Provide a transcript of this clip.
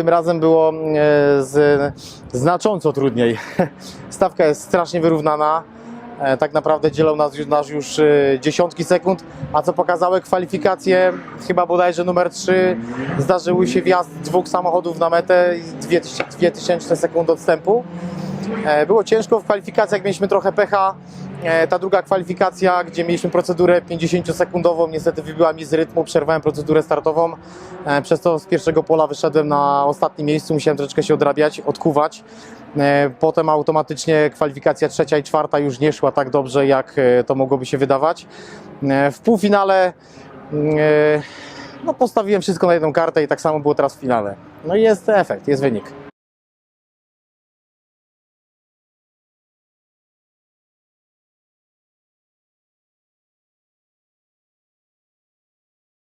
tym razem było e, z, znacząco trudniej. Stawka jest strasznie wyrównana. E, Tak naprawdę dzielą nas nas już e, dziesiątki sekund, a co pokazały kwalifikacje, chyba bodajże numer 3, zdarzyły się wjazd dwóch samochodów na metę i 2000 2000 sekund odstępu. Było ciężko w kwalifikacjach, mieliśmy trochę pecha. E, Ta druga kwalifikacja, gdzie mieliśmy procedurę 50-sekundową, niestety wybiła mi z rytmu, przerwałem procedurę startową. E, Przez to z pierwszego pola wyszedłem na ostatnim miejscu, musiałem troszeczkę się odrabiać, odkuwać. E, Potem automatycznie kwalifikacja trzecia i czwarta już nie szła tak dobrze, jak to mogłoby się wydawać. W półfinale mm, no, postawiłem wszystko na jedną kartę i tak samo było teraz w finale. No i jest efekt, jest wynik.